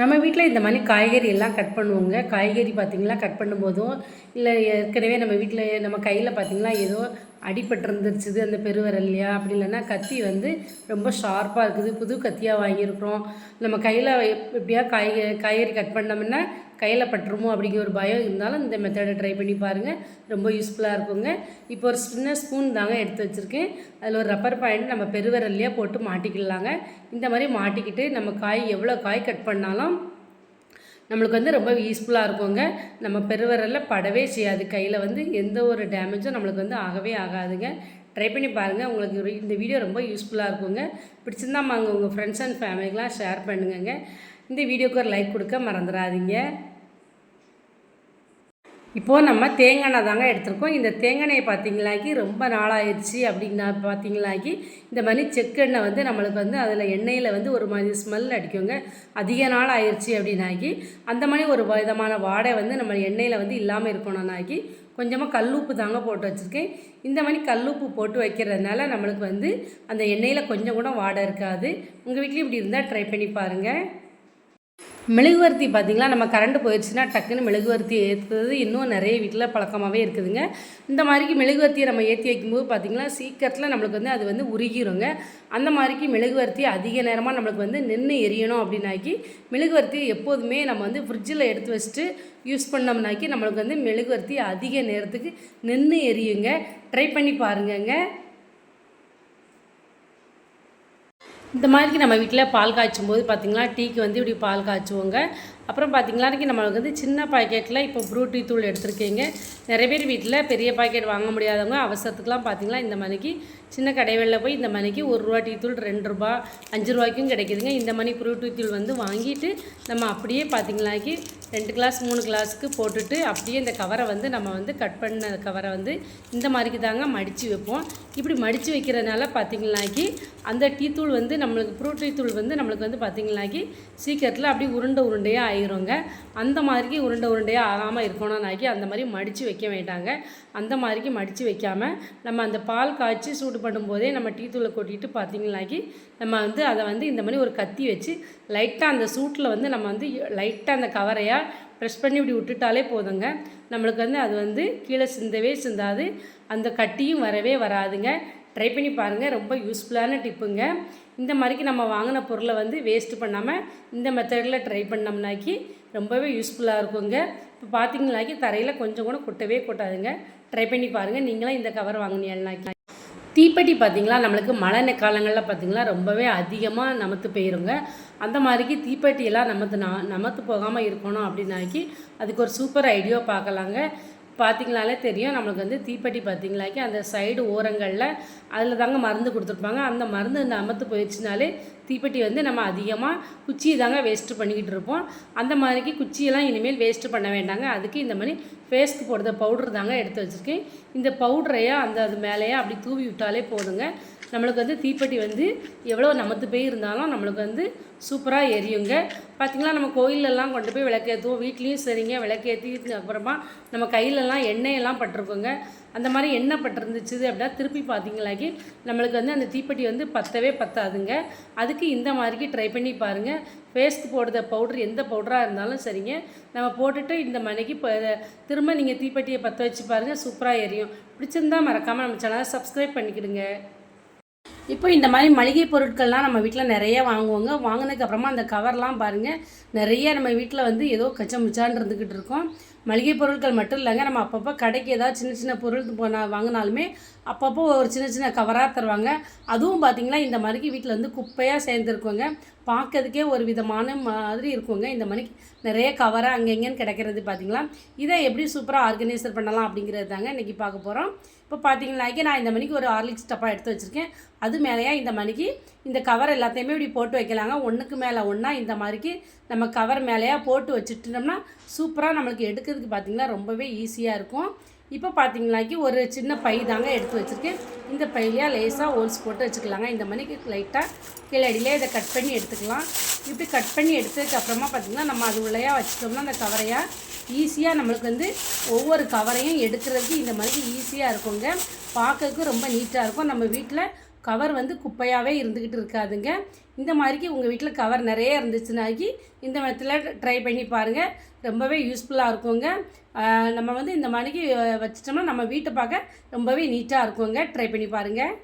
நம்ம வீட்டில் இந்த மாதிரி காய்கறி எல்லாம் கட் பண்ணுவோங்க. காய்கறி பார்த்திங்களா கட் பண்ணும்போதும் இல்லை ஏற்கனவே நம்ம வீட்டில் நம்ம கையில் பார்த்திங்களா ஏதோ அடிபட்டிருந்துருச்சுது அந்த பெருவிரல்லையா? அப்படி இல்லைன்னா கத்தி வந்து ரொம்ப ஷார்ப்பாக இருக்குது. புது கத்தியாக வாங்கியிருக்கிறோம். நம்ம கையில் எப்படியா காய் காய்கறி கட் பண்ணோம்னா கையில் பட்டுருமோ அப்படிங்கிற ஒரு பயம் இருந்தாலும் இந்த மெத்தடை ட்ரை பண்ணி பாருங்கள் ரொம்ப யூஸ்ஃபுல்லாக இருக்குங்க. இப்போ ஒரு சின்ன ஸ்பூன் தாங்க எடுத்து வச்சுருக்கேன். அதில் ஒரு ரப்பர் பாயிண்ட் நம்ம பெருவிரல்லையே போட்டு மாட்டிக்கலாங்க. இந்த மாதிரி மாட்டிக்கிட்டு நம்ம காய் எவ்வளோ காய் கட் பண்ணாலும் நம்மளுக்கு வந்து ரொம்ப யூஸ்ஃபுல்லாக இருக்குங்க. நம்ம பெருவிரலில் படவே செய்யாது. கையில் வந்து எந்த ஒரு டேமேஜும் நம்மளுக்கு வந்து ஆகவே ஆகாதுங்க. ட்ரை பண்ணி பாருங்கள் உங்களுக்கு இந்த வீடியோ ரொம்ப யூஸ்ஃபுல்லாக இருக்குங்க. பிடிச்சிருந்தா வாங்க உங்கள் ஃப்ரெண்ட்ஸ் அண்ட் ஃபேமிலிக்கெலாம் ஷேர் பண்ணுங்கங்க. இந்த வீடியோக்கு ஒரு லைக் கொடுக்க மறந்துடாதீங்க. இப்போது நம்ம தேங்காய் எண்ணெய் தாங்க எடுத்திருக்கோம். இந்த தேங்காய் எண்ணெயை பார்த்தீங்களாக்கி ரொம்ப நாளாயிருச்சு அப்படின்னா பார்த்தீங்களாக்கி இந்த மாதிரி செக்கெண்ணெய் வந்து நம்மளுக்கு வந்து அதில் எண்ணெயில் வந்து ஒரு மாதிரி ஸ்மெல் அடிக்குங்க. அதிக நாள் ஆயிடுச்சு அப்படின்னாக்கி அந்த மாதிரி ஒரு விதமான வாடை வந்து நம்ம எண்ணெயில் வந்து இல்லாமல் இருக்கணும்னாக்கி கொஞ்சமாக கல்லுப்பு தாங்க போட்டு வச்சுருக்கேன். இந்த மாதிரி கல்லுப்பு போட்டு வைக்கிறதுனால நம்மளுக்கு வந்து அந்த எண்ணெயில் கொஞ்சம் கூட வாடை இருக்காது. உங்கள் வீட்லேயும் இப்படி இருந்தால் ட்ரை பண்ணி பாருங்கள் மெழுகுவர்த்தி பார்த்திங்களா? நம்ம கரண்ட் போயிடுச்சுன்னா டக்குன்னு மெழுகுவர்த்தி ஏற்றுறது இன்னும் நிறைய வீட்டில் பழக்கமாகவே இருக்குதுங்க. இந்த மாதிரிக்கு மெழுகுவர்த்தியை நம்ம ஏற்றி வைக்கும்போது பார்த்திங்கன்னா சீக்கிரத்தில் நம்மளுக்கு வந்து அது வந்து உருகிருங்க. அந்த மாதிரிக்கு மெழுகுவர்த்தி அதிக நேரமாக நம்மளுக்கு வந்து நின்று எரியணும் அப்படின்னாக்கி மெழுகுவர்த்தியை எப்போதுமே நம்ம வந்து ஃப்ரிட்ஜில் எடுத்து வச்சுட்டு யூஸ் பண்ணோம்னாக்கி நம்மளுக்கு வந்து மெழுகுவர்த்தி அதிக நேரத்துக்கு நின்று எரியுங்க. ட்ரை பண்ணி பாருங்கங்க. இந்த மாதிரி நம்ம வீட்டில் பால் காய்ச்சும் போது பார்த்திங்கன்னா டீக்கு வந்து இப்படி பால் காய்ச்சுவோங்க. அப்புறம் பார்த்திங்களா நம்மளுக்கு வந்து சின்ன பாக்கெட்டில் இப்போ ஃப்ரூட்டி தூள் எடுத்திருக்கீங்க. நிறைய பேர் வீட்டில் பெரிய பாக்கெட் வாங்க முடியாதவங்க அவசரத்துக்குலாம் பார்த்திங்களா இந்த மணிக்கு சின்ன கடைகளில் போய் இந்த மணிக்கு ஒரு ரூபா டீ தூள் ரெண்டு ரூபா அஞ்சு ரூபாய்க்கும் கிடைக்குதுங்க. இந்த மாதிரி ஃப்ரூட்டி தூள் வந்து வாங்கிட்டு நம்ம அப்படியே பார்த்திங்களாக்கி ரெண்டு கிளாஸ் மூணு கிளாஸுக்கு போட்டுட்டு அப்படியே இந்த கவரை வந்து நம்ம வந்து கட் பண்ண கவரை வந்து இந்த மாதிரிக்கு தாங்க மடித்து வைப்போம். இப்படி மடித்து வைக்கிறதுனால பார்த்திங்களாக்கி அந்த டீ தூள் வந்து நம்மளுக்கு ஃப்ரூட் டீ தூள் வந்து நம்மளுக்கு வந்து பார்த்திங்களாக்கி சீக்கிரத்தில் அப்படியே உருண்டை உருண்டையாக ஆயிருங்க. அந்த மாதிரிக்கு உருண்டை உருண்டையாக ஆகாமல் இருக்கணும்னாக்கி அந்த மாதிரி மடித்து வைக்க வேண்டாங்க. அந்த மாதிரிக்கு மடித்து வைக்காமல் நம்ம அந்த பால் காய்ச்சி சூடு பண்ணும்போதே நம்ம டீ தூளை கொட்டிட்டு பார்த்திங்களாக்கி நம்ம வந்து அதை வந்து இந்த மாதிரி ஒரு கத்தி வச்சு லைட்டாக அந்த சூட்டில் வந்து நம்ம வந்து லைட்டாக அந்த கவரையாக ப்ரெஸ் பண்ணி இப்படி விட்டுட்டாலே போதுங்க. நம்மளுக்கு வந்து அது வந்து கீழே சிந்தவே சிந்தாது. அந்த கட்டியும் வரவே வராதுங்க. ட்ரை பண்ணி பாருங்கள் ரொம்ப யூஸ்ஃபுல்லான டிப்புங்க இந்த மாதிரிக்கு நம்ம வாங்கின பொருளை வந்து வேஸ்ட் பண்ணாமல் இந்த மெத்தடில் ட்ரை பண்ணோம்னாக்கி ரொம்பவே யூஸ்ஃபுல்லாக இருக்குங்க. இப்போ பார்த்தீங்கனாக்கி தரையில் கொஞ்சம் கூட கொட்டவே கொட்டாதுங்க. ட்ரை பண்ணி பாருங்கள் நீங்களாம் இந்த கவர் வாங்கினீங்கன்னாக்கி தீப்பெட்டி பார்த்திங்களா நம்மளுக்கு மழை காலங்களில் பார்த்திங்களா ரொம்பவே அதிகமாக நமத்து போயிருங்க. அந்த மாதிரிக்கு தீப்பெட்டியெல்லாம் நமத்து நமத்து போகாமல் இருக்கணும் அப்படின்னாக்கி அதுக்கு ஒரு சூப்பர் ஐடியா பார்க்கலாங்க. பார்த்தீங்களாலே தெரியும். நம்மளுக்கு வந்து தீப்பெட்டி பார்த்தீங்களாக்கி அந்த சைடு ஓரங்களில் அதில் தாங்க மருந்து கொடுத்துருப்பாங்க. அந்த மருந்து நமத்து போயிடுச்சுனாலே தீப்பெட்டி வந்து நம்ம அதிகமாக குச்சியை தாங்க வேஸ்ட்டு பண்ணிக்கிட்டு இருப்போம். அந்த மாதிரிக்கு குச்சியெல்லாம் இனிமேல் வேஸ்ட்டு பண்ண வேண்டாங்க. அதுக்கு இந்த மாதிரி ஃபேஸ்க்கு போடுற பவுடர் தாங்க எடுத்து வச்சுருக்கேன். இந்த பவுடரையா அந்த அது மேலேயே அப்படி தூவி விட்டாலே போதுங்க. நம்மளுக்கு வந்து தீப்பெட்டி வந்து எவ்வளோ நமத்து போய் இருந்தாலும் நம்மளுக்கு வந்து சூப்பராக எரியுங்க. பார்த்திங்களா நம்ம கோயிலெல்லாம் கொண்டு போய் விளக்கேற்றுவோம் வீட்லேயும் சரிங்க விளக்கேற்றி அப்புறமா நம்ம கையிலலாம் எண்ணெயெல்லாம் பட்டிருக்கோங்க. அந்த மாதிரி எண்ணெய் பட்டிருந்துச்சு அப்படின்னா திருப்பி பார்த்திங்களாக்கி நம்மளுக்கு வந்து அந்த தீப்பெட்டி வந்து பத்தவே பத்தாதுங்க. அதுக்கு இந்த மாதிரிக்கு ட்ரை பண்ணி பாருங்கள் ஃபேஸ்க்கு போடுற பவுட்ரு எந்த பவுடராக இருந்தாலும் சரிங்க. நம்ம போட்டுட்டு இந்த மணிக்கு இப்போ திரும்ப நீங்கள் தீப்பெட்டியை பற்ற வச்சு பாருங்கள் சூப்பராக எரியும். பிடிச்சிருந்தா மறக்காமல் நம்ம சேனலை சப்ஸ்கிரைப் பண்ணிக்கிடுங்க. இப்போ இந்த மாதிரி மளிகை பொருட்கள்லாம் நம்ம வீட்டில் நிறைய வாங்குவோங்க. வாங்கினதுக்கு அப்புறமா அந்த கவர்லாம் பாருங்கள் நிறைய நம்ம வீட்டில் வந்து ஏதோ கச்சமுச்சான் இருந்துக்கிட்டு இருக்கோம். மளிகை பொருட்கள் மட்டும் இல்லைங்க. நம்ம அப்பப்போ கடைக்கு ஏதாவது சின்ன சின்ன பொருள் போனால் வாங்கினாலுமே அப்பப்போ ஒரு சின்ன சின்ன கவராக தருவாங்க. அதுவும் பார்த்திங்கன்னா இந்த மாதிரிக்கு வீட்டில் வந்து குப்பையாக சேர்ந்துருக்குங்க. பார்க்கறதுக்கே ஒரு விதமான மாதிரி இருக்குங்க. இந்த மாதிரி நிறைய கவராக அங்கே எங்கேன்னு கிடைக்கிறது பார்த்தீங்களா இதை எப்படி சூப்பராக ஆர்கனைசர் பண்ணலாம் அப்படிங்கிறது தாங்க இன்றைக்கி பார்க்க போகிறோம் இப்போ பார்த்தீங்கன்னாக்கி நான் இந்த மணிக்கு ஒரு ஹார்லிக்ஸ் டப்பா எடுத்து வச்சுருக்கேன். அது அது மேலேயா இந்த மணிக்கு இந்த கவர் எல்லாத்தையுமே இப்படி போட்டு வைக்கலாங்க. ஒன்றுக்கு மேலே ஒன்றா இந்த மாதிரிக்கு நம்ம கவர் மேலேயா போட்டு வச்சுட்டோம்னா சூப்பராக நம்மளுக்கு எடுக்கிறதுக்கு பார்த்திங்கன்னா ரொம்பவே ஈஸியாக இருக்கும். இப்போ பார்த்தீங்கன்னாக்கி ஒரு சின்ன பை தாங்க எடுத்து வச்சுருக்கேன். இந்த பையிலையாக லேசாக ஹோல்ஸ் போட்டு வச்சுக்கலாங்க. இந்த மணிக்கு லைட்டாக கீழே அடியிலே இதை கட் பண்ணி எடுத்துக்கலாம். இப்படி கட் பண்ணி எடுத்ததுக்கப்புறமா பார்த்திங்கன்னா நம்ம அது உள்ளேயா வச்சுட்டோம்னா அந்த கவரையாக ஈஸியாக நம்மளுக்கு வந்து ஒவ்வொரு கவரையும் எடுக்கிறதுக்கு இந்த மாதிரி ஈஸியாக இருக்குங்க. பார்க்கறதுக்கு ரொம்ப நீட்டாக இருக்கும். நம்ம வீட்டில் கவர் வந்து குப்பையாகவே இருந்துக்கிட்டு இருக்காதுங்க. இந்த மாதிரிக்கு உங்கள் வீட்டில் கவர் நிறைய இருந்துச்சுனாக்கி இந்த மெத்தில் ட்ரை பண்ணி பாருங்கள் ரொம்பவே யூஸ்ஃபுல்லாக இருக்குங்க. நம்ம வந்து இந்த மாதிரிக்கு வச்சிட்டோம்னா நம்ம வீட்டை பார்க்க ரொம்பவே நீட்டாக இருக்குங்க. ட்ரை பண்ணி பாருங்கள்